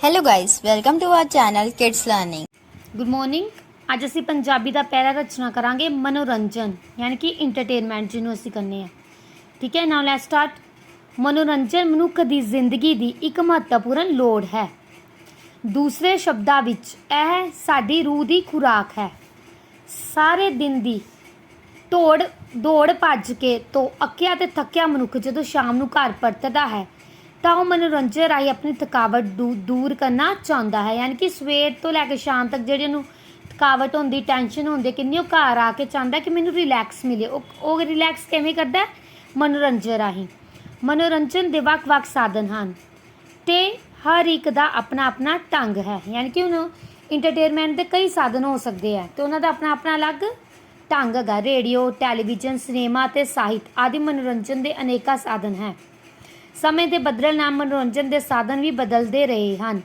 Hello guys, welcome to our channel Kids Learning. Good morning ਅੱਜ ਅਸੀਂ ਪੰਜਾਬੀ ਦਾ ਪਹਿਲਾ ਰਚਨਾ ਕਰਾਂਗੇ ਮਨੋਰੰਜਨ ਯਾਨੀ ਕਿ ਐਂਟਰਟੇਨਮੈਂਟ ਜਿਹਨੂੰ ਅਸੀਂ ਕਹਿੰਦੇ ਆ ਠੀਕ ਹੈ ਨਾਓ ਲੈਟਸ ਸਟਾਰਟ ਮਨੋਰੰਜਨ ਮਨੁੱਖ ਦੀ ਜ਼ਿੰਦਗੀ ਦੀ ਇੱਕ ਮਹੱਤਵਪੂਰਨ ਲੋੜ ਹੈ। ਦੂਸਰੇ ਸ਼ਬਦਾਂ ਵਿੱਚ ਇਹ ਸਾਡੀ ਰੂਹ ਦੀ ਖੁਰਾਕ ਹੈ। ਸਾਰੇ ਦਿਨ ਦੀ ਤੋੜ ਦੌੜ ਭੱਜ ਕੇ ਤੋਂ ਅੱਕਿਆ ਤੇ ਥੱਕਿਆ ਮਨੁੱਖ ਜਦੋਂ ਸ਼ਾਮ ਨੂੰ ਘਰ ਪਰਤਦਾ ਹੈ ਤਾਂ ਉਹ ਮਨੋਰੰਜਨ ਰਾਹੀਂ ਆਪਣੀ ਥਕਾਵਟ ਦੂ- ਦੂਰ ਕਰਨਾ ਚਾਹੁੰਦਾ ਹੈ। ਯਾਨੀ ਕਿ ਸਵੇਰ ਤੋਂ ਲੈ ਕੇ ਸ਼ਾਮ ਤੱਕ ਜਿਹੜੀ ਉਹਨੂੰ ਥਕਾਵਟ ਹੁੰਦੀ, ਟੈਨਸ਼ਨ ਹੁੰਦੀ, ਕਿੰਨੀ ਉਹ ਘਰ ਆ ਕੇ ਚਾਹੁੰਦਾ ਕਿ ਮੈਨੂੰ ਰਿਲੈਕਸ ਮਿਲੇ। ਉਹ ਉਹ ਰਿਲੈਕਸ ਕਿਵੇਂ ਕਰਦਾ? ਮਨੋਰੰਜਨ ਰਾਹੀਂ। ਮਨੋਰੰਜਨ ਦੇ ਵੱਖ-ਵੱਖ ਸਾਧਨ ਹਨ। ਤੇ ਹਰ ਇੱਕ ਦਾ ਆਪਣਾ ਆਪਣਾ ਢੰਗ ਹੈ। ਯਾਨੀ ਕਿ ਉਹਨੂੰ ਇੰਟਰਟੇਨਮੈਂਟ ਦੇ ਕਈ ਸਾਧਨ ਹੋ ਸਕਦੇ ਆ। ਤੇ ਉਹਨਾਂ ਦਾ ਆਪਣਾ ਆਪਣਾ ਅਲੱਗ ਢੰਗ ਹੈਗਾ। ਰੇਡੀਓ, ਟੈਲੀਵਿਜ਼ਨ, ਸਿਨੇਮਾ ਤੇ ਸਾਹਿਤ ਆਦਿ ਮਨੋਰੰਜਨ ਦੇ ਅਨੇਕਾਂ ਸਾਧਨ ਹੈ। ਸਮੇਂ ਦੇ ਬਦਲਣ ਨਾਲ ਮਨੋਰੰਜਨ ਦੇ ਸਾਧਨ ਵੀ ਬਦਲਦੇ ਰਹੇ ਹਨ।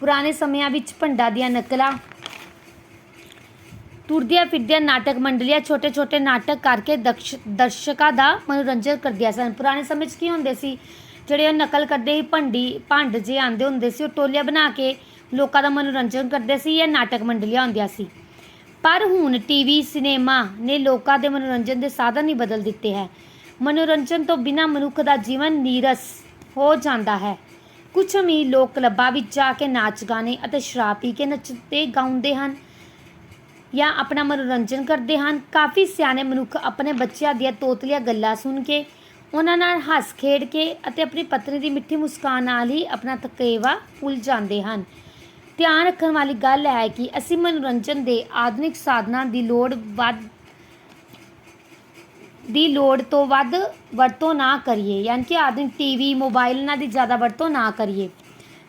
ਪੁਰਾਣੇ ਸਮਿਆਂ ਵਿੱਚ ਭੰਡਾ ਦੀਆਂ ਨਕਲਾਂ ਟੁਰਦਿਆਂ ਫਿਰਦਿਆਂ ਨਾਟਕ ਮੰਡਲੀਆਂ ਛੋਟੇ ਛੋਟੇ ਨਾਟਕ ਕਰਕੇ ਦਕਸ਼- ਦਰਸ਼ਕਾਂ ਦਾ ਮਨੋਰੰਜਨ ਕਰਦੀਆਂ ਸਨ। ਪੁਰਾਣੇ ਸਮੇਂ 'ਚ ਕੀ ਹੁੰਦੇ ਸੀ? ਜਿਹੜੇ ਉਹ ਨਕਲ ਕਰਦੇ ਸੀ, ਭੰਡੀ, ਭੰਡ ਜੇ ਆਂਦੇ ਹੁੰਦੇ ਸੀ, ਉਹ ਟੋਲੀਆਂ ਬਣਾ ਕੇ ਲੋਕਾਂ ਦਾ ਮਨੋਰੰਜਨ ਕਰਦੇ ਸੀ ਜਾਂ ਨਾਟਕ ਮੰਡਲੀਆਂ ਹੁੰਦੀਆਂ ਸੀ। ਪਰ ਹੁਣ ਟੀਵੀ, ਸਿਨੇਮਾ ਨੇ ਲੋਕਾਂ ਦੇ ਮਨੋਰੰਜਨ ਦੇ ਸਾਧਨ ਹੀ ਬਦਲ ਦਿੱਤੇ ਹੈ। ਮਨੋਰੰਜਨ ਤੋਂ ਬਿਨਾਂ ਮਨੁੱਖ ਦਾ ਜੀਵਨ ਨੀਰਸ ਹੋ ਜਾਂਦਾ ਹੈ। ਕੁਝ ਅਮੀਰ ਲੋਕ ਕਲੱਬਾਂ ਵਿੱਚ ਜਾ ਕੇ ਨਾਚ ਗਾਣੇ ਅਤੇ ਸ਼ਰਾਬ ਪੀ ਕੇ ਨੱਚਦੇ ਗਾਉਂਦੇ ਹਨ ਜਾਂ ਆਪਣਾ ਮਨੋਰੰਜਨ ਕਰਦੇ ਹਨ। ਕਾਫੀ ਸਿਆਣੇ ਮਨੁੱਖ ਆਪਣੇ ਬੱਚਿਆਂ ਦੀਆਂ ਤੋਤਲੀਆਂ ਗੱਲਾਂ ਸੁਣ ਕੇ, ਉਹਨਾਂ ਨਾਲ ਹੱਸ ਖੇਡ ਕੇ ਅਤੇ ਆਪਣੀ ਪਤਨੀ ਦੀ ਮਿੱਠੀ ਮੁਸਕਾਨ ਨਾਲ ਹੀ ਆਪਣਾ ਤਕੇਵਾ ਭੁੱਲ ਜਾਂਦੇ ਹਨ। ਧਿਆਨ ਰੱਖਣ ਵਾਲੀ ਗੱਲ ਹੈ ਕਿ ਅਸੀਂ ਮਨੋਰੰਜਨ ਦੇ ਆਧੁਨਿਕ ਸਾਧਨਾਂ ਦੀ ਲੋੜ ਵੱਧ ਦੀ ਲੋੜ ਤੋਂ ਵੱਧ ਵਰਤੋਂ ਨਾ ਕਰੀਏ। ਯਾਨੀ ਕਿ ਆਧੁਨਿਕ ਟੀਵੀ ਮੋਬਾਈਲ ਇਹਨਾਂ ਦੀ ਜ਼ਿਆਦਾ ਵਰਤੋਂ ਨਾ ਕਰੀਏ।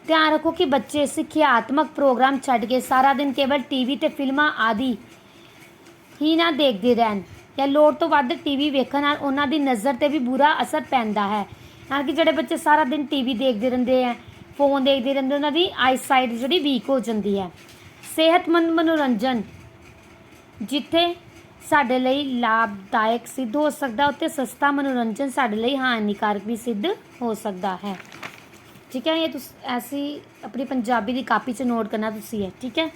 ਧਿਆਨ ਰੱਖੋ ਕਿ ਬੱਚੇ ਸਿੱਖਿਆਤਮਕ ਪ੍ਰੋਗਰਾਮ ਛੱਡ ਕੇ ਸਾਰਾ ਦਿਨ ਕੇਵਲ ਟੀਵੀ ਤੇ ਫਿਲਮਾਂ ਆਦਿ ਹੀ ਨਾ ਦੇਖਦੇ ਰਹਿਣ ਜਾਂ ਲੋੜ ਤੋਂ ਵੱਧ ਟੀਵੀ ਵੇਖਣ ਨਾਲ ਉਹਨਾਂ ਦੀ ਨਜ਼ਰ ਤੇ ਵੀ ਬੁਰਾ ਅਸਰ ਪੈਂਦਾ ਹੈ। ਯਾਨੀ ਕਿ ਜਿਹੜੇ ਬੱਚੇ ਸਾਰਾ ਦਿਨ ਟੀਵੀ ਦੇਖਦੇ ਰਹਿੰਦੇ ਆ ਫੋਨ ਦੇਖਦੇ ਰਹਿੰਦੇ, ਉਹਨਾਂ ਦੀ ਆਈਸਾਈਟ ਜਿਹੜੀ ਵੀਕ ਹੋ ਜਾਂਦੀ ਹੈ। ਸਿਹਤਮੰਦ ਮਨੋਰੰਜਨ ਜਿੱਥੇ ਸਾਡੇ ਲਈ ਲਾਭਦਾਇਕ ਸਿੱਧ ਹੋ ਸਕਦਾ ਅਤੇ ਸਸਤਾ ਮਨੋਰੰਜਨ ਸਾਡੇ ਲਈ ਹਾਨੀਕਾਰਕ ਵੀ ਸਿੱਧ ਹੋ ਸਕਦਾ ਹੈ। ਠੀਕ ਹੈ, ਇਹ ਤੁਸੀਂ, ਐਸੀ ਆਪਣੀ ਪੰਜਾਬੀ ਦੀ ਕਾਪੀ 'ਚ ਨੋਟ ਕਰਨਾ ਤੁਸੀਂ ਹੈ ਠੀਕ ਹੈ?